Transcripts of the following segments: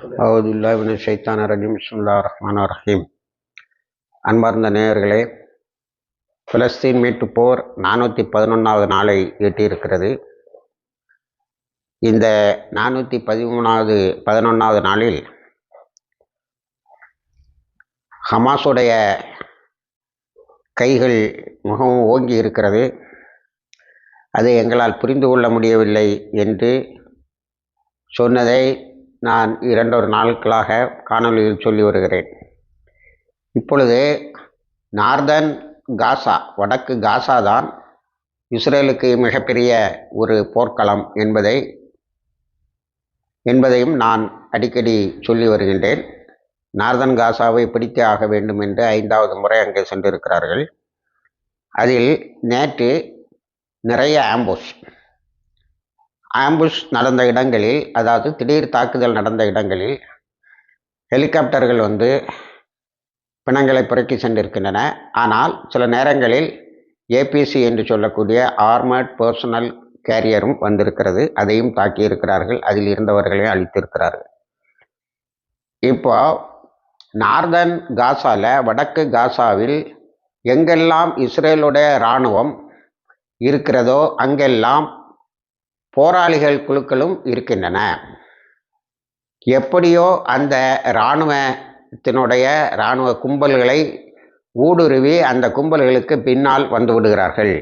அவுதுல்லாவின் ஷைத்தான ரஜீம். சுல்லா ரஹ்மான் ரஹீம். அன்பார்ந்த நேயர்களே பிலஸ்தீன் மீட்டு போர் நானூற்றி பதினொன்றாவது நாளை எட்டியிருக்கிறது. இந்த நானூற்றி பதிமூணாவது பதினொன்றாவது நாளில் ஹமாஸுடைய கைகள் மிகவும் ஓங்கி இருக்கிறது. அதை எங்களால் புரிந்து கொள்ள முடியவில்லை என்று சொன்னதை நான் இரண்டொரு நாட்களாக காணொலியில் சொல்லி வருகிறேன். இப்பொழுது நார்தன் காசா வடக்கு காசா தான் இஸ்ரேலுக்கு மிகப்பெரிய ஒரு போர்க்களம் என்பதை என்பதையும் நான் அடிக்கடி சொல்லி வருகின்றேன். நார்தன் காசாவை பிடித்தே ஆக வேண்டும் என்று ஐந்தாவது முறை அங்கே சென்றிருக்கிறார்கள். அதில் நேற்று நிறைய ஆம்புஷ் ஆம்புஷ் நடந்த இடங்களில் அதாவது திடீர் தாக்குதல் நடந்த இடங்களில் ஹெலிகாப்டர்கள் வந்து பிணங்களை புரக்கி சென்றிருக்கின்றன. ஆனால் சில நேரங்களில் ஏபிசி என்று சொல்லக்கூடிய ஆர்மர்ட் பர்சனல் கேரியரும் வந்திருக்கிறது. அதையும் தாக்கியிருக்கிறார்கள். அதில் இருந்தவர்களையும் அழித்திருக்கிறார்கள். இப்போ நார்தன் காசாவில் வடக்கு காசாவில் எங்கெல்லாம் இஸ்ரேலுடைய இராணுவம் இருக்கிறதோ அங்கெல்லாம் போராளிகள் குழுக்களும் இருக்கின்றன. எப்படியோ அந்த இராணுவத்தினுடைய இராணுவ கும்பல்களை ஊடுருவி அந்த கும்பல்களுக்கு பின்னால் வந்து விடுகிறார்கள்.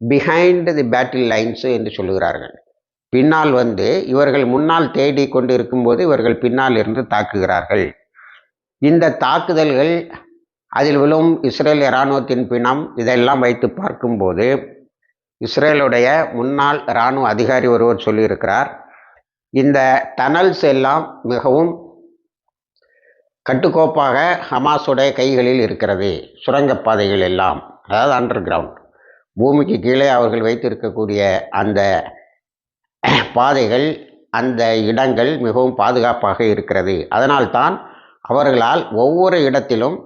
பிஹைண்ட் தி பேட்டில் லைன்ஸு என்று சொல்லுகிறார்கள். பின்னால் வந்து இவர்கள் முன்னால் தேடி கொண்டு இருக்கும்போது இவர்கள் பின்னால் இருந்து தாக்குகிறார்கள். இந்த தாக்குதல்கள் அதில் விழும் இஸ்ரேல் இராணுவத்தின் பிணம் இதெல்லாம் வைத்து பார்க்கும்போது இஸ்ரேலுடைய முன்னாள் இராணுவ அதிகாரி ஒருவர் சொல்லியிருக்கிறார் இந்த டனல்ஸ் எல்லாம் மிகவும் கட்டுக்கோப்பாக ஹமாஸுடைய கைகளில் இருக்கிறது சுரங்கப்பாதைகள் எல்லாம் அதாவது அண்டர் கிரவுண்ட் பூமிக்கு கீழே அவர்கள் வைத்திருக்கக்கூடிய அந்த பாதைகள் அந்த இடங்கள் மிகவும் பாதுகாப்பாக இருக்கிறது. அதனால்தான் அவர்களால் ஒவ்வொரு இடத்திலும்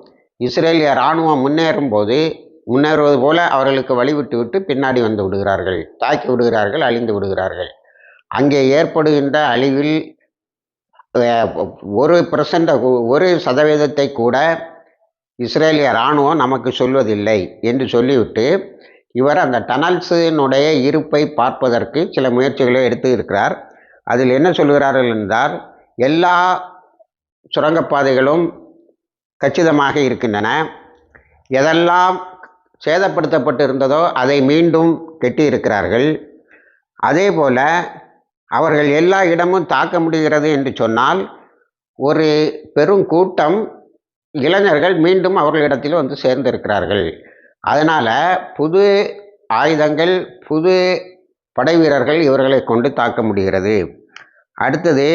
இஸ்ரேலிய இராணுவம் முன்னேறும் போது முன்னேறுவது போல அவர்களுக்கு வழிவிட்டு விட்டு பின்னாடி வந்து விடுகிறார்கள். தாக்கி விடுகிறார்கள் அழிந்து விடுகிறார்கள். அங்கே ஏற்படுகின்ற அழிவில் ஒரு பர்சன்ட் ஒரு சதவீதத்தை கூட இஸ்ரேலிய இராணுவம் நமக்கு சொல்வதில்லை என்று சொல்லிவிட்டு இவர் அந்த டனல்ஸினுடைய இருப்பை பார்ப்பதற்கு சில முயற்சிகளை எடுத்து இருக்கிறார் அதில் என்ன சொல்கிறார்கள் என்றால் எல்லா சுரங்கப்பாதைகளும் கச்சிதமாக இருக்கின்றன. எதெல்லாம் சேதப்படுத்தப்பட்டு இருந்ததோ அதை மீண்டும் கெட்டியிருக்கிறார்கள். அதே போல் அவர்கள் எல்லா இடமும் தாக்க முடிகிறது என்று சொன்னால் ஒரு பெரும் கூட்டம் இளைஞர்கள் மீண்டும் அவர்களிடத்தில் வந்து சேர்ந்திருக்கிறார்கள். அதனால் புது ஆயுதங்கள் புது படை வீரர்கள் இவர்களை கொண்டு தாக்க முடிகிறது. அடுத்தது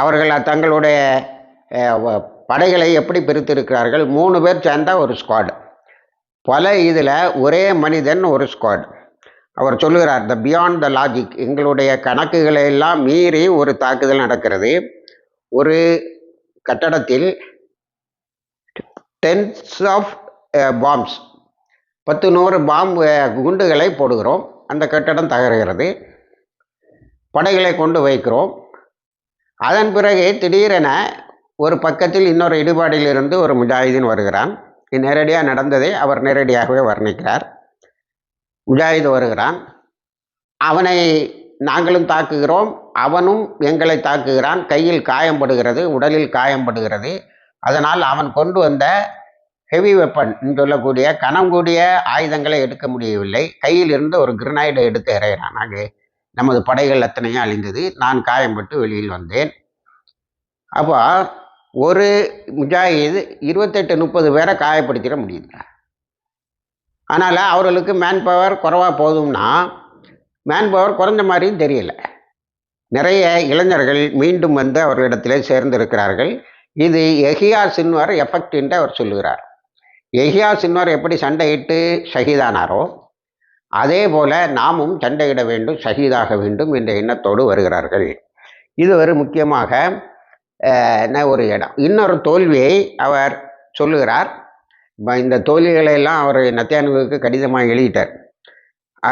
அவர்கள் தங்களுடைய படைகளை எப்படி பிரித்திருக்கிறார்கள்? மூணு பேர் சேர்ந்தால் ஒரு ஸ்குவாடு பல இதில் ஒரே மனிதன் ஒரு ஸ்குவாட் அவர் சொல்லுகிறார் த பியாண்ட் த லாஜிக் எங்களுடைய கணக்குகளை எல்லாம் மீறி ஒரு தாக்குதல் நடக்கிறது. ஒரு கட்டடத்தில் டென்ஸ் ஆஃப் பாம்ஸ் பத்து நூறு பாம்பு குண்டுகளை போடுகிறோம். அந்த கட்டடம் தகர்கிறது. படைகளை கொண்டு வைக்கிறோம். அதன் பிறகு திடீரென ஒரு பக்கத்தில் இன்னொரு இடுபாடிலிருந்து ஒரு முஜாஹிதீன் வருகிறான். நேரடியாக நடந்ததை அவர் நேரடியாகவே வர்ணிக்கிறார். முஜாஹித் வருகிறான். அவனை நாங்களும் தாக்குகிறோம். அவனும் எங்களை தாக்குகிறான். கையில் காயம்படுகிறது உடலில் காயம்படுகிறது அதனால் அவன் கொண்டு வந்த ஹெவி வெப்பன் சொல்லக்கூடிய கனம் கூடிய ஆயுதங்களை எடுக்க முடியவில்லை. கையில் இருந்து ஒரு கிரனைடை எடுத்து இறையிறான். அங்கே நமது படைகள் அத்தனையும் அழிந்தது. நான் காயம்பட்டு வெளியில் வந்தேன். அப்போ ஒரு முஜாஹித் இருபத்தெட்டு முப்பது பேரை காயப்படுத்திட முடியுது அதனால் அவர்களுக்கு மேன் பவர் குறவாக போதும்னா மேன் பவர் குறைஞ்ச மாதிரியும் தெரியல. நிறைய இளைஞர்கள் மீண்டும் வந்து அவர்களிடத்திலே சேர்ந்திருக்கிறார்கள். இது எஹியா சின்வர் எஃபெக்ட் என்று அவர் சொல்லுகிறார். எஹியா சின்வர் எப்படி சண்டையிட்டு ஷஹீதானாரோ அதே போல நாமும் சண்டையிட வேண்டும் ஷஹீதாக வேண்டும் என்ற எண்ணத்தோடு வருகிறார்கள். இது ஒரு முக்கியமாக ஒரு இடம். இன்னொரு தோல்வியை அவர் சொல்லுகிறார். இந்த தோல்விகளையெல்லாம் அவர் நத்தியானுவுக்கு கடிதமாக எழுதிட்டார்.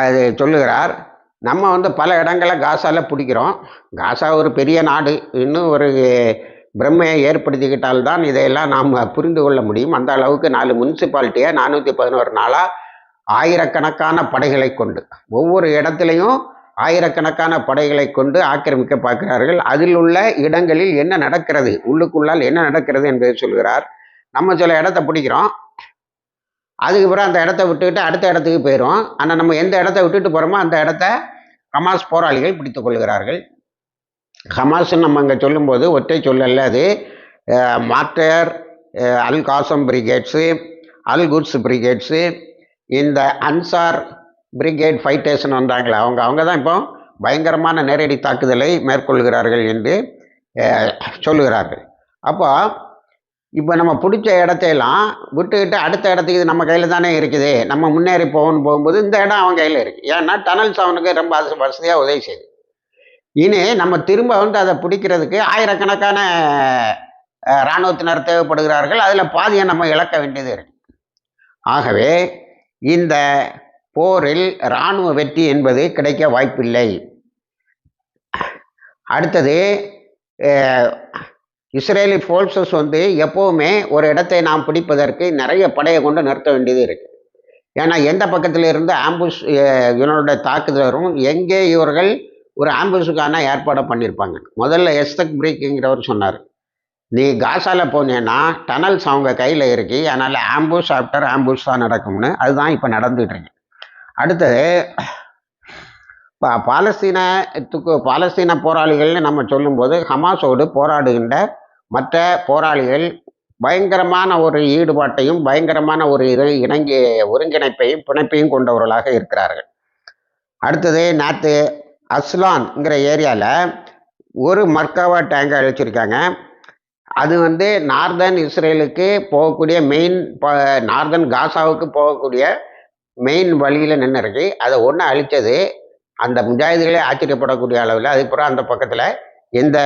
அது சொல்லுகிறார் நம்ம வந்து பல இடங்களை காசாவில் பிடிக்கிறோம். காசா ஒரு பெரிய நாடு. இன்னும் ஒரு பிரம்மையை ஏற்படுத்திக்கிட்டால்தான் இதையெல்லாம் நாம் புரிந்து கொள்ள முடியும். அந்த அளவுக்கு நாலு முனிசிபாலிட்டியை நானூற்றி பதினோரு நாளாக ஆயிரக்கணக்கான படைகளை கொண்டு. ஒவ்வொரு இடத்துலையும் ஆயிரக்கணக்கான படைகளை கொண்டு ஆக்கிரமிக்க பார்க்கிறார்கள் அதில் உள்ள இடங்களில் என்ன நடக்கிறது? உள்ளுக்குள்ளால் என்ன நடக்கிறது என்பதை சொல்கிறார். நம்ம சில இடத்த பிடிக்கிறோம். அதுக்கு பிறகு அந்த இடத்த விட்டுக்கிட்டு அடுத்த இடத்துக்கு போயிடும் ஆனால் நம்ம எந்த இடத்த விட்டுட்டு போகிறோமோ அந்த இடத்த ஹமாஸ் போராளிகள் பிடித்து கொள்கிறார்கள். ஹமாஸ்ன்னு நம்ம அங்கே சொல்லும்போது ஒற்றை சொல்லல அது. Martyr al Qassam brigades al Quds brigades இந்த அன்சார் பிரிகேட் ஃபைட்டர்ஸ்னு வந்தாங்களே அவங்க அவங்க தான் இப்போ பயங்கரமான நேரடி தாக்குதலை மேற்கொள்கிறார்கள் என்று சொல்லுகிறார்கள். அப்போ இப்போ நம்ம பிடிச்ச இடத்தையெல்லாம் விட்டுக்கிட்டு அடுத்த இடத்துக்கு இது நம்ம கையில் தானே இருக்குது. நம்ம முன்னேறி போகணும்னு போகும்போது இந்த இடம் அவன் கையில் இருக்குது ஏன்னா டனல்ஸ் அவனுக்கு ரொம்ப வச- வசதியாக உதவி செய்யுது. இனி நம்ம திரும்ப வந்து அதை பிடிக்கிறதுக்கு ஆயிரக்கணக்கான இராணுவத்தினர் தேவைப்படுகிறார்கள். அதில் பாதியை நம்ம இழக்க வேண்டியது இருக்கு. ஆகவே இந்த போரில் இராணுவ வெற்றி என்பது கிடைக்க வாய்ப்பில்லை. அடுத்தது இஸ்ரேலி ஃபோர்ஸஸ் வந்து எப்போவுமே ஒரு இடத்தை நாம் பிடிப்பதற்கு நிறைய படையை கொண்டு நிறுத்த வேண்டியது இருக்கு. ஏன்னா எந்த பக்கத்தில் இருந்து ஆம்புஷ் இவனோட தாக்குதல் வரும் எங்கே இவர்கள் ஒரு ஆம்புஷுக்கான ஏற்பாடை பண்ணியிருப்பாங்க. முதல்ல எஸ்தக் பிரேக்குங்கிறவர் சொன்னார். நீ காசால போனேன்னா டனல்ஸ் அவங்க கையில் இருக்கு அதனால் ஆம்புஷ் ஆஃப்டர் ஆம்புஷ் தான் நடக்கும்னு அதுதான் இப்போ நடந்துகிட்ருக்கு அடுத்தது பா பாலஸ்தீனத்துக்கு பாலஸ்தீன போராளிகள்னு நம்ம சொல்லும்போது ஹமாஸோடு போராடுகின்ற மற்ற போராளிகள் பயங்கரமான ஒரு ஈடுபாட்டையும் பயங்கரமான ஒரு இணங்கி இணங்கிய ஒருங்கிணைப்பையும் பிணைப்பையும் கொண்டவர்களாக இருக்கிறார்கள். அடுத்தது நேற்று அஸ்லான்ங்கிற ஏரியாவில் ஒரு மர்காவா டேங்கை அழிச்சிருக்காங்க. அது வந்து நார்தன் இஸ்ரேலுக்கு போகக்கூடிய மெயின் நார்தன் காசாவுக்கு போகக்கூடிய மெயின் வழியில் நின்று இருக்கு. அதை ஒன்று அழித்தது அந்த முஜாஹிதுகளே ஆச்சரியப்படக்கூடிய அளவில் அதுக்கப்புறம் அந்த பக்கத்தில் எந்த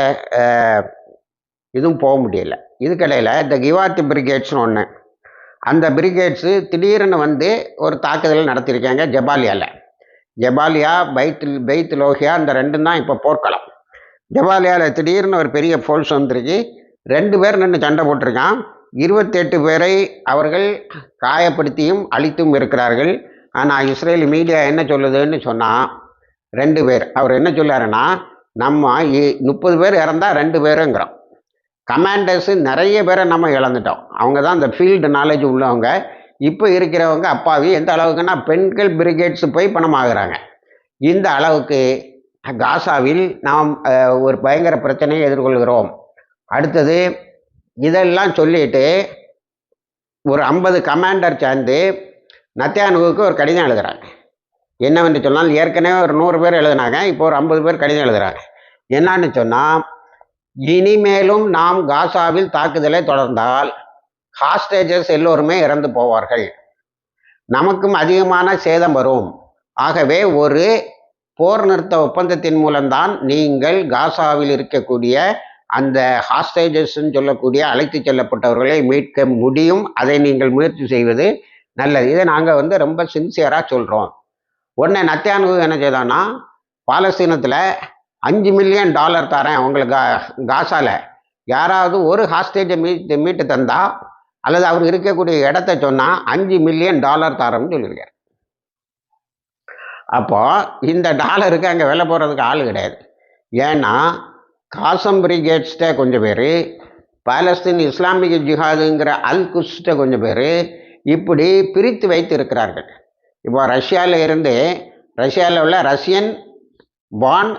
இதுவும் போக முடியல. இதுக்கடையில் இந்த கிவாத்தி பிரிகேட்ஸ்னு ஒன்று அந்த பிரிகேட்ஸு திடீர்னு வந்து ஒரு தாக்குதல் நடத்தியிருக்காங்க ஜபாலியாவில் ஜபாலியா பைத் பைத் லோகியா இந்த ரெண்டும் தான் இப்போ போர்க்களம். ஜபாலியாவில் திடீர்னு ஒரு பெரிய ஃபோர்ஸ் வந்திருக்கு. ரெண்டு பேர் நின்று சண்டை போட்டிருக்கான். இருபத்தெட்டு பேரை அவர்கள் காயப்படுத்தியும் அழித்தும் இருக்கிறார்கள். ஆனால் இஸ்ரேல் மீடியா என்ன சொல்லுதுன்னு சொன்னால் ரெண்டு பேர். அவர் என்ன சொல்லாருன்னா நம்ம இ- முப்பது பேர் இறந்தால் ரெண்டு பேருங்கிறோம் கமாண்டர்ஸு நிறைய பேரை நம்ம இழந்துட்டோம். அவங்க தான் இந்த ஃபீல்டு நாலேஜ் உள்ளவங்க. இப்போ இருக்கிறவங்க அப்பாவி எந்த அளவுக்குன்னா பெண்கள் பிரிகேட்ஸ் போய் பணமாகறாங்க. இந்த அளவுக்கு காசாவில் நாம் ஒரு பயங்கர பிரச்சனையை எதிர்கொள்கிறோம். அடுத்தது இதெல்லாம் சொல்லிட்டு ஒரு ஐம்பது கமாண்டர் சேர்ந்து நத்தியானுவுக்கு ஒரு கடிதம் எழுதுகிறாங்க என்னவென்று சொன்னால் ஏற்கனவே ஒரு நூறு பேர் எழுதுனாங்க இப்போ ஒரு ஐம்பது பேர் கடிதம் எழுதுகிறாங்க என்னன்னு சொன்னால் இனிமேலும் நாம் காசாவில் தாக்குதலை தொடர்ந்தால் ஹாஸ்டேஜஸ் எல்லோருமே இறந்து போவார்கள். நமக்கும் அதிகமான சேதம் வரும். ஆகவே ஒரு போர் நிறுத்த ஒப்பந்தத்தின் மூலம்தான் நீங்கள் காசாவில் இருக்கக்கூடிய அந்த ஹாஸ்டேஜஸ்ன்னு சொல்லக்கூடிய அழைத்து செல்லப்பட்டவர்களை மீட்க முடியும். அதை நீங்கள் முயற்சி செய்வது நல்லது. இதை நாங்கள் வந்து ரொம்ப சின்சியராக சொல்கிறோம் உடனே நத்தியானு என்ன செய்தான்னா பாலஸ்தீனத்தில் அஞ்சு மில்லியன் டாலர் தரேன் அவங்களுக்கு கா காசால. யாராவது ஒரு ஹாஸ்டேஜை மீட்டு மீட்டு தந்தா அல்லது அவர் இருக்கக்கூடிய இடத்த சொன்னால் அஞ்சு மில்லியன் டாலர் தரோம்னு சொல்லியிருக்காரு. அப்போ இந்த டாலருக்கு அங்கே விலை போகிறதுக்கு ஆள் கிடையாது. ஏன்னா காசம் பிரிகேட்ஸ்ட கொஞ்சம் பேர் பாலஸ்தீன் இஸ்லாமிக் ஜிஹாதுங்கிற அல் குஸ்ட கொஞ்சம் பேர் இப்படி பிரித்து வைத்து இருக்கிறார்கள் இப்போ ரஷ்யாவில் இருந்து ரஷ்யாவில் உள்ள ரஷ்யன் பான்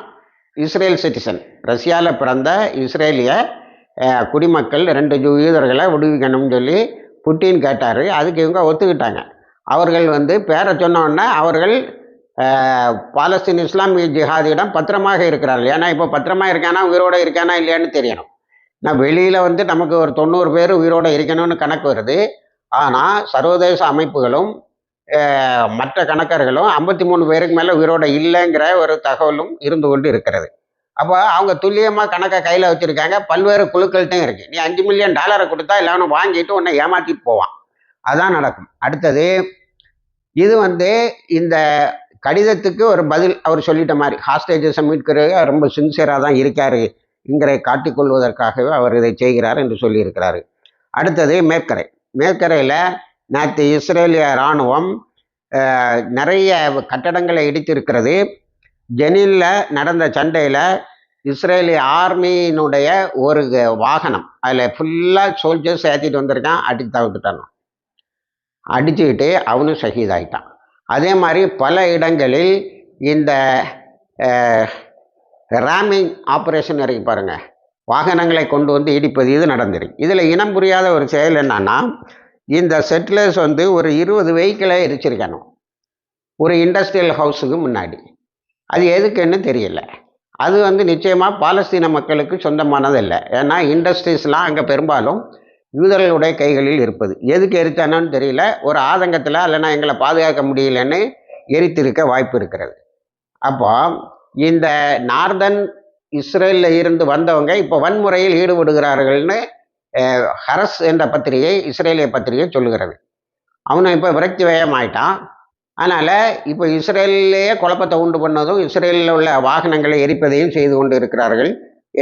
இஸ்ரேல் சிட்டிசன். ரஷ்யாவில் பிறந்த இஸ்ரேலிய குடிமக்கள் ரெண்டு யூதர்களை விடுவிக்கணும்னு சொல்லி புட்டின் கேட்டார். அதுக்கு இவங்க ஒத்துக்கிட்டாங்க. அவர்கள் வந்து பேரை சொன்னோடனே அவர்கள் பாலஸ்தீன் இஸ்லாமிய ஜிஹாதியிடம் பத்திரமாக இருக்கிறார்கள். ஏன்னா இப்போ பத்திரமா இருக்கானா உயிரோடு இருக்கானா இல்லையான்னு தெரியணும். நான் வெளியில் வந்து நமக்கு ஒரு தொண்ணூறு பேர் உயிரோடு இருக்கணும்னு கணக்கு வருது. ஆனால் சர்வதேச அமைப்புகளும் மற்ற கணக்கர்களும் ஐம்பத்தி மூணு பேருக்கு மேலே உயிரோடு இல்லைங்கிற ஒரு தகவலும் இருந்து கொண்டு இருக்கிறது. அப்போ அவங்க துல்லியமாக கணக்கை கையில் வச்சுருக்காங்க. பல்வேறு குழுக்கள்கிட்டையும் இருக்குது நீ அஞ்சு மில்லியன் டாலரை கொடுத்தா எல்லாரும் வாங்கிட்டு உன்னை ஏமாற்றிட்டு போவான். அதான் நடக்கும். அடுத்தது இது வந்து இந்த கடிதத்துக்கு ஒரு பதில் அவர் சொல்லிட்ட மாதிரி ஹாஸ்டேஜஸை மீட்கிறது ரொம்ப சின்சியராக தான் இருக்காரு. என்கிற காட்டிக்கொள்வதற்காகவே அவர் இதை செய்கிறார் என்று சொல்லியிருக்கிறாரு. அடுத்தது மேற்கரை. மேற்கரையில் நேற்று இஸ்ரேலிய இராணுவம் நிறைய கட்டடங்களை இடித்திருக்கிறது. ஜெனிலில் நடந்த சண்டையில் இஸ்ரேலிய ஆர்மியினுடைய ஒரு வாகனம் அதில் ஃபுல்லாக சோல்ஜர்ஸ் ஏற்றிட்டு வந்திருக்கான் அடித்து தவிர்த்துட்டான். அடிச்சுக்கிட்டு அவனும் ஷஹீதாயிட்டான். அதே மாதிரி பல இடங்களில் இந்த ராமிங் ஆப்ரேஷன் இருக்கு பாருங்க. வாகனங்களை கொண்டு வந்து இடிப்பது இது நடந்திருக்கு. இதில் இனம் புரியாத ஒரு செயல் என்னன்னா இந்த செட்டிலர்ஸ் வந்து ஒரு இருபது வெஹிக்கிளை எரிச்சிருக்கணும் ஒரு இண்டஸ்ட்ரியல் ஹவுஸுக்கு முன்னாடி. அது எதுக்குன்னு தெரியல. அது வந்து நிச்சயமாக பாலஸ்தீன மக்களுக்கு சொந்தமானதில்லை ஏன்னா இண்டஸ்ட்ரீஸ்லாம் அங்கே பெரும்பாலும் யூதர்களுடைய கைகளில் இருப்பது. எதுக்கு எரித்தானோன்னு தெரியல. ஒரு ஆதங்கத்தில் இல்லைன்னா எங்களை பாதுகாக்க முடியலன்னு எரித்திருக்க வாய்ப்பு இருக்கிறது. அப்போ இந்த நார்தன் இஸ்ரேலில் இருந்து வந்தவங்க இப்போ வன்முறையில் ஈடுபடுகிறார்கள்னு ஹரஸ் என்ற பத்திரிகை இஸ்ரேலிய பத்திரிகை சொல்லுகிறது. அவனும் இப்போ விரக்தி வயமாயிட்டான் அதனால் இப்போ இஸ்ரேலிலேயே குழப்பத்தை உண்டு பண்ணதும் இஸ்ரேலில் உள்ள வாகனங்களை எரிப்பதையும் செய்து கொண்டு இருக்கிறார்கள்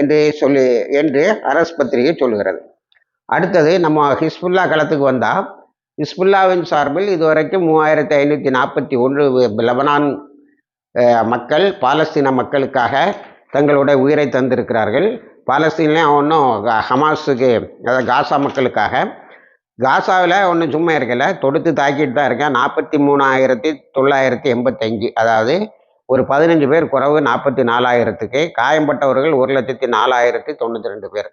என்று சொல்லி என்று அரஸ் பத்திரிகை சொல்லுகிறது. அடுத்தது நம்ம ஹிஸ்புல்லா களத்துக்கு வந்தால் ஹிஸ்புல்லாவின் சார்பில் இதுவரைக்கும் மூவாயிரத்தி ஐநூற்றி நாற்பத்தி ஒன்று லெபனான் மக்கள் பாலஸ்தீன மக்களுக்காக தங்களுடைய உயிரை தந்திருக்கிறார்கள். பாலஸ்தீன்லேயும் ஒன்றும் ஹமாஸுக்கு அதாவது காசா மக்களுக்காக. காசாவில் ஒன்றும் சும்மா இருக்கலை தொடுத்து தாக்கிட்டு தான் இருக்கேன். நாற்பத்தி மூணாயிரத்தி தொள்ளாயிரத்தி எண்பத்தஞ்சு அதாவது ஒரு பதினஞ்சு பேர் குறவு நாற்பத்தி நாலாயிரத்துக்கு. காயம்பட்டவர்கள் ஒரு லட்சத்தி நாலாயிரத்தி தொண்ணூற்றி ரெண்டு பேர்.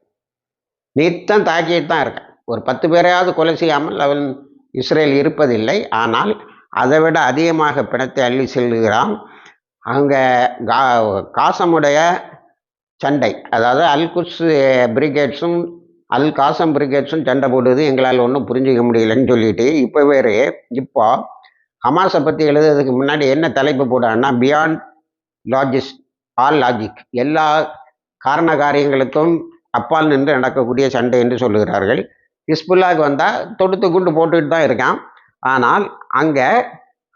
நித்தம் தாக்கிட்டு தான் இருக்கேன். ஒரு பத்து பேரையாவது கொலை செய்யாமல் அவன் இஸ்ரேல் இருப்பதில்லை. ஆனால் அதை விட அதிகமாக பிணத்தை அள்ளி செல்கிறான். அங்கே கா காசமுடைய சண்டை அதாவது அல்குஸ் பிரிகேட்ஸும் அல் காசம் பிரிகேட்ஸும் சண்டை போடுது எங்களால் ஒன்றும் புரிஞ்சிக்க முடியலன்னு சொல்லிட்டு இப்போ வேறு இப்போ ஹமாஸை பற்றி எழுதுறதுக்கு முன்னாடி என்ன தலைப்பு போடான்னா பியாண்ட் லாஜிஸ் ஆல் லாஜிக் எல்லா காரண காரியங்களுக்கும் அப்பால் நின்று நடக்கக்கூடிய சண்டை என்று சொல்லுகிறார்கள். ஹிஸ்புல்லாவுக்கு வந்தால் தொடுத்து குண்டு போட்டுக்கிட்டு தான் இருக்கான். ஆனால் அங்கே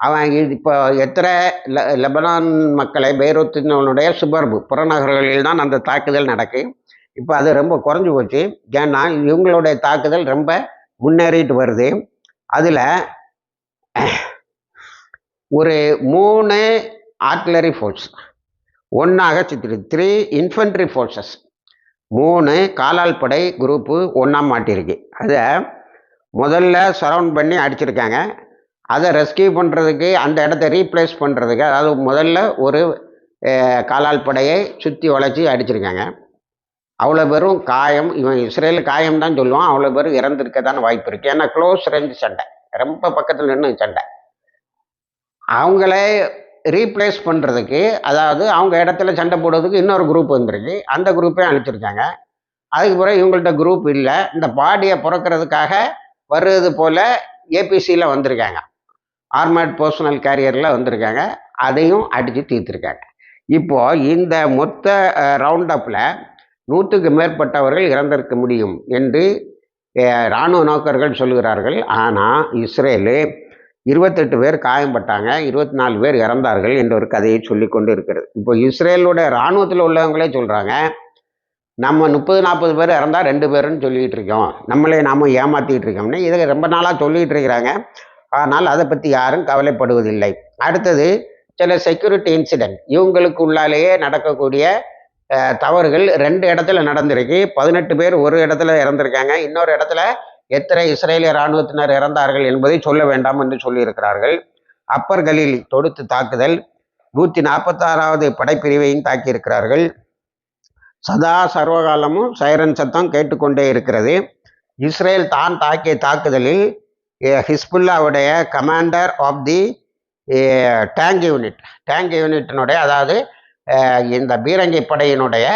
அவன் இப்போ எத்தனை லெ லெபனான் மக்களை பெய்ரூத்தினுடைய சுபர்பு புறநகர்களில் தான் அந்த தாக்குதல் நடக்கு. இப்போ அது ரொம்ப குறைஞ்சி போச்சு. ஏன்னா இவங்களுடைய தாக்குதல் ரொம்ப முன்னேறிட்டு வருது. அதில் ஒரு மூணு ஆர்ட்லரி ஃபோர்ஸ் ஒன்றாக சித்திரி த்ரீ இன்ஃபென்ட்ரி ஃபோர்ஸஸ் மூணு காலால் படை குரூப்பு ஒன்றா மாட்டியிருக்கு அதை முதல்ல சரவுண்ட் பண்ணி அடிச்சிருக்காங்க. அதை ரெஸ்கியூ பண்ணுறதுக்கு அந்த இடத்த ரீப்ளேஸ் பண்ணுறதுக்கு அதாவது முதல்ல ஒரு காலால் படையை சுற்றி வளைச்சி அடிச்சிருக்காங்க. அவ்வளோ பேரும் காயம் இவன் இஸ்ரேல் காயம் தான் சொல்லுவான். அவ்வளோ பேரும் இறந்துருக்கதான வாய்ப்பு இருக்குது ஏன்னா க்ளோஸ் ரேஞ்ச் சண்டை. ரொம்ப பக்கத்தில் நின்று சண்டை. அவங்களே ரீப்ளேஸ் பண்ணுறதுக்கு அதாவது அவங்க இடத்துல சண்டை போடுறதுக்கு இன்னொரு குரூப் வந்திருக்கு. அந்த குரூப்பையும் அனுப்பிச்சிருக்காங்க. அதுக்கு பிறகு இவங்கள்ட்ட குரூப் இல்லை. இந்த பாடியை பிறக்கிறதுக்காக வர்றது போல் ஏபிசியில் வந்திருக்காங்க. ஆர்மேட் பர்சனல் கேரியரில் வந்திருக்காங்க. அதையும் அடித்து தீர்த்துருக்காங்க. இப்போ இந்த மொத்த ரவுண்டப்பில் நூற்றுக்கு மேற்பட்டவர்கள் இறந்திருக்க முடியும் என்று இராணுவ நோக்கர்கள் சொல்கிறார்கள் ஆனால் இஸ்ரேலு இருபத்தெட்டு பேர் காயம்பட்டாங்க இருபத்தி நாலு பேர் இறந்தார்கள் என்ற ஒரு கதையை சொல்லி கொண்டு இருக்கிறது இப்போ இஸ்ரேலோட இராணுவத்தில் உள்ளவங்களே சொல்கிறாங்க நம்ம முப்பது நாற்பது பேர் இறந்தால் ரெண்டு பேருன்னு சொல்லிகிட்டு இருக்கோம். நம்மளே நாம ஏமாற்றிட்டு இருக்கோம்னு இதை ரொம்ப நாளாக சொல்லிகிட்டு இருக்கிறாங்க. ஆனால் அதை பற்றி யாரும் கவலைப்படுவதில்லை. அடுத்தது சில செக்யூரிட்டி இன்சிடென்ட் இவங்களுக்கு உள்ளாலேயே நடக்கக்கூடிய தவறுகள் ரெண்டு இடத்துல நடந்திருக்கு. பதினெட்டு பேர் ஒரு இடத்துல இறந்துருக்காங்க. இன்னொரு இடத்துல எத்தனை இஸ்ரேலிய இராணுவத்தினர் இறந்தார்கள் என்பதை சொல்ல வேண்டாம் என்று சொல்லியிருக்கிறார்கள். அப்பர் கலீல் தொடுத்து தாக்குதல். நூற்றி நாற்பத்தாறாவது படைப்பிரிவையும் தாக்கியிருக்கிறார்கள். சதா சர்வகாலமும் சைரன் சத்தம் கேட்டுக்கொண்டே இருக்கிறது. இஸ்ரேல் தான் தாக்கிய தாக்குதலில் ஹிஸ்புல்லாவுடைய commander of the tank unit tank யூனிட்டினுடைய அதாவது இந்த பீரங்கி படையினுடைய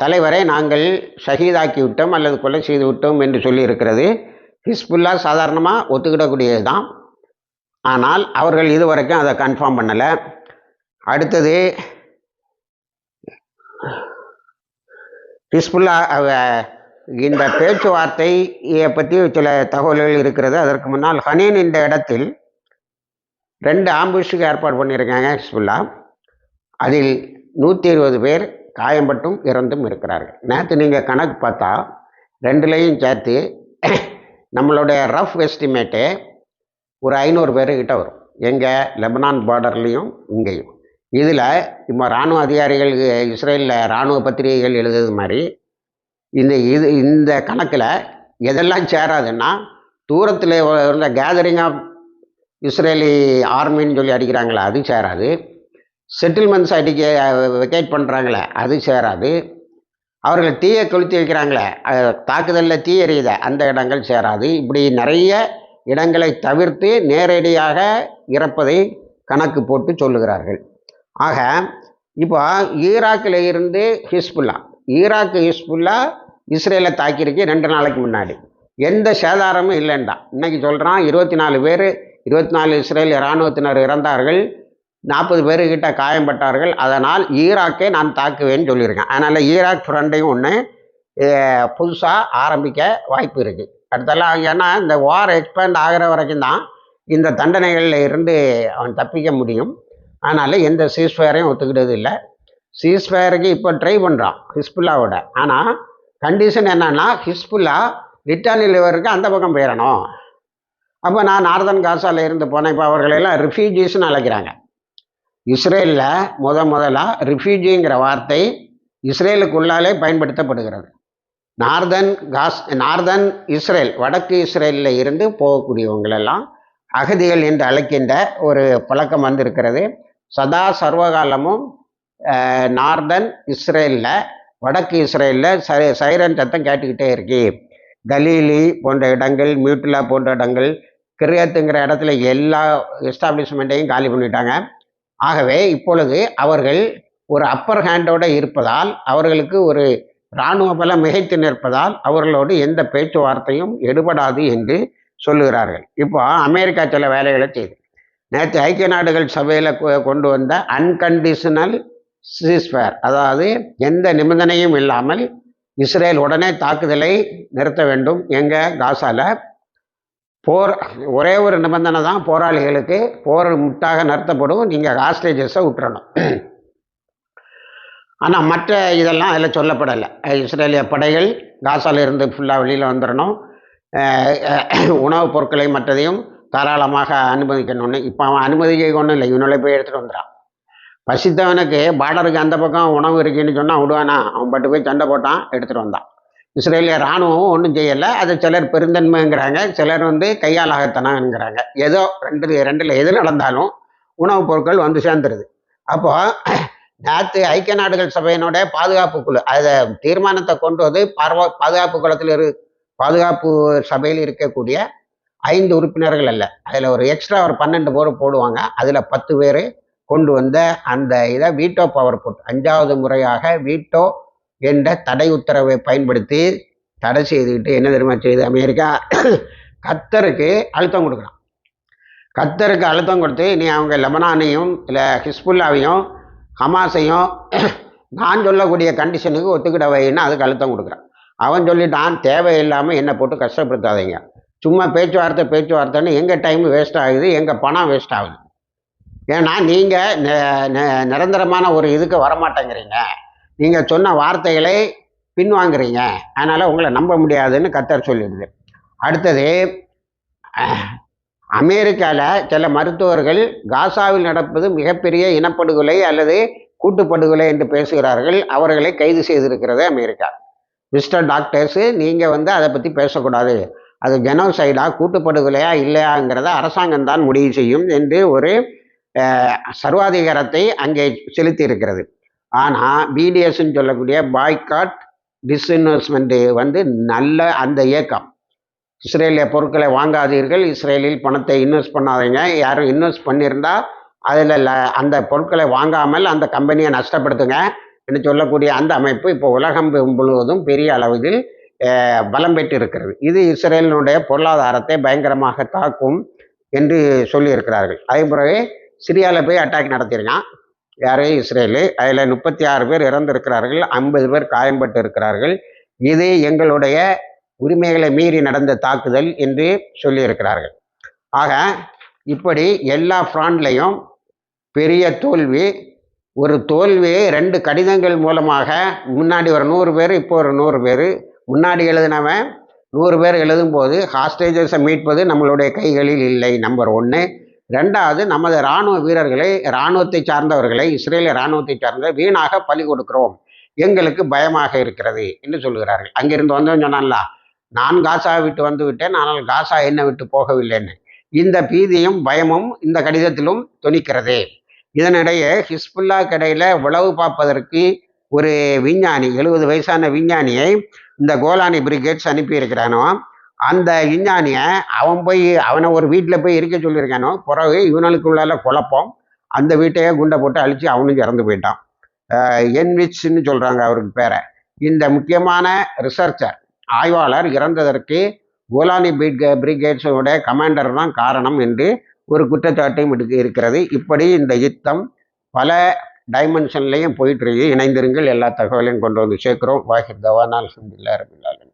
தலைவரை நாங்கள் ஷஹீதாக்கி விட்டோம் அல்லது கொலை செய்து விட்டோம் என்று சொல்லியிருக்கிறது. ஹிஸ்புல்லா சாதாரணமாக ஒத்துக்கிடக்கூடியது தான். ஆனால் அவர்கள் இதுவரைக்கும் அதை கன்ஃபார்ம் பண்ணலை. அடுத்தது ஹிஸ்புல்லா அவ- இந்த பேச்சுவார்த்தையை பற்றி சில தகவல்கள் இருக்கிறது. அதற்கு முன்னால் ஹனீன் இந்த இடத்தில் ரெண்டு ஆம்புஷுக்கு ஏற்பாடு பண்ணியிருக்காங்க ஹிஸ்புல்லா. அதில் நூற்றி இருபது பேர் காயம்பட்டும் இறந்தும் இருக்கிறார்கள். நேற்று நீங்கள் கணக்கு பார்த்தா ரெண்டுலேயும் சேர்த்து நம்மளுடைய ரஃப் எஸ்டிமேட்டு ஒரு ஐநூறு பேருக்கிட்ட வரும். எங்கே லெபனான் பார்டர்லேயும் இங்கேயும். இதில் இப்போ இராணுவ அதிகாரிகள் இஸ்ரேலில் இராணுவ பத்திரிகைகள் எழுதுறது மாதிரி இந்த இது இந்த கணக்கில் எதெல்லாம் சேராதுன்னா தூரத்தில் இருந்த கேதரிங் ஆஃப் இஸ்ரேலி ஆர்மின்னு சொல்லி அடிக்கிறாங்களே அது சேராது. செட்டில்மெண்ட் அடிக்க வெக்கேட் பண்ணுறாங்களே அது சேராது. அவர்கள் தீயை கொளுத்தி வைக்கிறாங்களே தாக்குதலில் தீ எறியுத அந்த இடங்கள் சேராது. இப்படி நிறைய இடங்களை தவிர்த்து நேரடியாக இறப்பதை கணக்கு போட்டு சொல்லுகிறார்கள். ஆக இப்போ ஈராக்கில் இருந்து ஹிஸ்புல்லா ஈராக்கு ஹிஸ்புல்லா இஸ்ரேலை தாக்கியிருக்கு ரெண்டு நாளைக்கு முன்னாடி. எந்த சேதாரமும் இல்லைன்றான். இன்றைக்கி சொல்கிறான் இருபத்தி நாலு பேர் இருபத்தி நாலு இஸ்ரேல் இராணுவத்தினர் இறந்தார்கள். நாற்பது பேருக்கிட்ட காயம்பட்டார்கள். அதனால் ஈராக்கை நான் தாக்குவேன்னு சொல்லியிருக்கேன். அதனால் ஈராக் ஃப்ரண்டையும் ஒன்று புதுசாக ஆரம்பிக்க வாய்ப்பு இருக்குது அடுத்தெல்லாம் ஏன்னா இந்த வார் எக்ஸ்பேண்ட் ஆகிற வரைக்கும் தான் இந்த தண்டனைகளில் இருந்து அவன் தப்பிக்க முடியும். அதனால் எந்த சீஸ்ஃபயரையும் ஒத்துக்கிட்டது இல்லை. சீஸ்ஃபயருக்கு இப்போ ட்ரை பண்ணுறான் ஹிஸ்புல்லாவோட. ஆனால் கண்டிஷன் என்னன்னா ஹிஸ்புல்லா லிட்டானில் இவருக்கு அந்த பக்கம் போயிடணும் அப்போ நான் நார்தன் காசாவில் இருந்து போனேன். இப்போ அவர்களெல்லாம் ரிஃப்யூஜிஸ்னு அழைக்கிறாங்க. இஸ்ரேலில் முத முதலாக ரிஃப்யூஜிங்கிற வார்த்தை இஸ்ரேலுக்குள்ளாலே பயன்படுத்தப்படுகிறது. நார்தன் காஸ் நார்தன் இஸ்ரேல் வடக்கு இஸ்ரேலில் இருந்து போகக்கூடியவங்களெல்லாம் அகதிகள் என்று அழைக்கின்ற ஒரு பழக்கம் வந்திருக்கிறது. சதா சர்வகாலமும் நார்தன் இஸ்ரேலில் வடக்கு இஸ்ரேலில் சை சைரன் சத்தம் கேட்டுக்கிட்டே இருக்கு. கலீலி போன்ற இடங்கள் மியூட்டிலா போன்ற இடங்கள் கிரியத்துங்கிற இடத்துல எல்லா எஸ்டாப்ளிஷ்மெண்ட்டையும் காலி பண்ணிட்டாங்க. ஆகவே இப்பொழுது அவர்கள் ஒரு அப்பர் ஹேண்டோடு இருப்பதால் அவர்களுக்கு ஒரு இராணுவ பலம் மிகைத்து நிற்பதால் அவர்களோடு எந்த பேச்சுவார்த்தையும் எடுபடாது என்று சொல்லுகிறார்கள். இப்போ அமெரிக்கா சில வேலைகளை செய்து. நேற்று ஐக்கிய நாடுகள் சபையில் கொண்டு வந்த அன்கண்டிஷனல் சீஸ்ஃபயர் அதாவது எந்த நிபந்தனையும் இல்லாமல் இஸ்ரேல் உடனே தாக்குதலை நிறுத்த வேண்டும் எங்கள் காசாவில் போர் ஒரே ஒரு நிபந்தனை தான் போராளிகளுக்கு போர் முட்டாக நடத்தப்படும் நீங்கள் ஹாஸ்டேஜஸை விட்டுறணும். ஆனால் மற்ற இதெல்லாம் அதில் சொல்லப்படலை. இஸ்ரேலிய படைகள் காசால இருந்து ஃபுல்லாக வெளியில் வந்துடணும் உணவுப் பொருட்களை மற்றதையும் தாராளமாக அனுமதிக்கணும்னு. இப்போ அவன் அனுமதிக்க ஒன்றும் இல்லை. இவனுள்ள போய் எடுத்துகிட்டு வந்துடான் பசித்தவனுக்கு பார்டருக்கு அந்த பக்கம் உணவு இருக்குன்னு சொன்னால் விடுவானா? அவன் பட்டு போய் சண்டை போட்டான் எடுத்துகிட்டு வந்தான். இஸ்ரேலிய இராணுவமும் ஒன்றும் செய்யலை. அதை சிலர் பெருந்தன்மைங்கிறாங்க சிலர் வந்து கையாலாகத்தனங்கிறாங்க ஏதோ ரெண்டு ரெண்டில் எது நடந்தாலும் உணவுப் பொருட்கள் வந்து சேர்ந்துருது. அப்போ நேற்று ஐக்கிய நாடுகள் சபையினுடைய பாதுகாப்பு குழு அதை தீர்மானத்தை கொண்டு வந்து பார்வ பாதுகாப்பு குளத்தில் இரு பாதுகாப்பு சபையில் இருக்கக்கூடிய ஐந்து உறுப்பினர்கள் அல்ல. அதில் ஒரு எக்ஸ்ட்ரா ஒரு பன்னெண்டு பேர் போடுவாங்க. அதில் பத்து பேர் கொண்டு வந்த அந்த இதை வீட்டோ பவர் போட்டு அஞ்சாவது முறையாக வீட்டோ என்ற தடை உத்தரவை பயன்படுத்தி தடை செய்துக்கிட்டு என்ன தெரியுமா செய்யுது? அமெரிக்கா கத்தருக்கு அழுத்தம் கொடுக்குறான். கத்தருக்கு அழுத்தம் கொடுத்து நீ அவங்க லெபனானையும் இல்லை ஹிஸ்புல்லாவையும் ஹமாஸையும் நான் சொல்லக்கூடிய கண்டிஷனுக்கு ஒத்துக்கிட வைன்னு அதுக்கு அழுத்தம் கொடுக்குறான். அவன் சொல்லிட்டான் தேவையில்லாமல் என்னை போட்டு கஷ்டப்படுத்தாதீங்க. சும்மா பேச்சுவார்த்தை பேச்சுவார்த்தைன்னு எங்கள் டைம் வேஸ்ட் ஆகுது எங்கள் பணம் வேஸ்ட் ஆகுது. ஏன்னா நீங்கள் நிரந்தரமான ஒரு இதுக்கு வரமாட்டேங்கிறீங்க. நீங்கள் சொன்ன வார்த்தைகளை பின்வாங்குறீங்க. அதனால் உங்களை நம்ப முடியாதுன்னு கத்தர் சொல்லிடுது. அடுத்தது அமெரிக்காவில் சில மருத்துவர்கள் காசாவில் நடப்பது மிகப்பெரிய இனப்படுகொலை அல்லது கூட்டுப்படுகொலை என்று பேசுகிறார்கள். அவர்களை கைது செய்திருக்கிறது அமெரிக்கா. மிஸ்டர் டாக்டர்ஸு நீங்கள் வந்து அதை பற்றி பேசக்கூடாது. அது ஜெனோசைடா கூட்டுப்படுகொலையா இல்லையாங்கிறத அரசாங்கம் தான் முடிவு செய்யும் என்று ஒரு சர்வாதிகாரத்தை அங்கே செலுத்தி இருக்கிறது ஆனால் பிடிஎஸ்ன்னு சொல்லக்கூடிய பாய்காட் டிஸ்இன்வெஸ்ட்மெண்ட்டு வந்து நல்ல அந்த இயக்கம். இஸ்ரேலிய பொருட்களை வாங்காதீர்கள் இஸ்ரேலில் பணத்தை இன்வெஸ்ட் பண்ணாதீங்க. யாரும் இன்வெஸ்ட் பண்ணியிருந்தா அதில் அந்த பொருட்களை வாங்காமல் அந்த கம்பெனியை நஷ்டப்படுத்துங்க என்று சொல்லக்கூடிய அந்த அமைப்பு இப்போ உலகம் முழுவதும் பெரிய அளவில் பலம் பெற்று இருக்கிறது இது இஸ்ரேலினுடைய பொருளாதாரத்தை பயங்கரமாக தாக்கும் என்று சொல்லியிருக்கிறார்கள். அதே பிறகு சிரியாவில் போய் அட்டாக் நடத்தியிருக்கான். யாரே? இஸ்ரேலு. அதில் முப்பத்தி ஆறு பேர் இறந்திருக்கிறார்கள். ஐம்பது பேர் காயம்பட்டு இருக்கிறார்கள் இது எங்களுடைய உரிமைகளை மீறி நடந்த தாக்குதல் என்று சொல்லியிருக்கிறார்கள். ஆக இப்படி எல்லா ஃப்ராண்ட்லேயும் பெரிய தோல்வி. ஒரு தோல்வியை ரெண்டு கடிதங்கள் மூலமாக முன்னாடி ஒரு நூறு பேர் இப்போ ஒரு நூறு பேர். முன்னாடி எழுதினவன் நூறு பேர் எழுதும்போது ஹாஸ்டேஜஸை மீட்பது நம்மளுடைய கைகளில் இல்லை நம்பர் ஒன்று ரெண்டாவது நமது இராணுவ வீரர்களை இராணுவத்தை சார்ந்தவர்களை இஸ்ரேலிய இராணுவத்தை சார்ந்த வீணாக பலி கொடுக்கிறோம். எங்களுக்கு பயமாக இருக்கிறது என்று சொல்கிறார்கள் அங்கிருந்து வந்தவன் சொன்னான்ல நான் காசா விட்டு வந்து விட்டேன் ஆனால் காசா என்னை விட்டு போகவில்லைன்னு. இந்த பீதியும் பயமும் இந்த கடிதத்திலும் துணிக்கிறது இதனிடையே ஹிஸ்புல்லா கடையில் உளவு பார்ப்பதற்கு ஒரு விஞ்ஞானி எழுபது வயசான விஞ்ஞானியை இந்த கோலானி பிரிகேட்ஸ் அனுப்பியிருக்கிறானோ அந்த விஞ்ஞானியை அவன் போய் அவனை ஒரு வீட்டில் போய் இருக்க சொல்லியிருக்கானோ பிறகு இவனுக்குள்ளால குழப்பம். அந்த வீட்டையே குண்டை போட்டு அழித்து அவனும் இறந்து போயிட்டான். என்விச்னு சொல்கிறாங்க அவருக்கு பேரை. இந்த முக்கியமான ரிசர்ச்சர் ஆய்வாளர் இறந்ததற்கு கோலானி பிரிகே பிரிகேட்ஸோட கமாண்டர் தான் காரணம் என்று ஒரு குற்றச்சாட்டையும் எடுக்க இருக்கிறது. இப்படி இந்த யுத்தம் பல டைமென்ஷன்லேயும் போயிட்டு இருக்கு. இணைந்திருங்கள் எல்லா தகவலையும் கொண்டு வந்து சேர்க்கிறோம். வாஹிர் தவானால் அல்ஹம்துலில்லாஹி ரபில்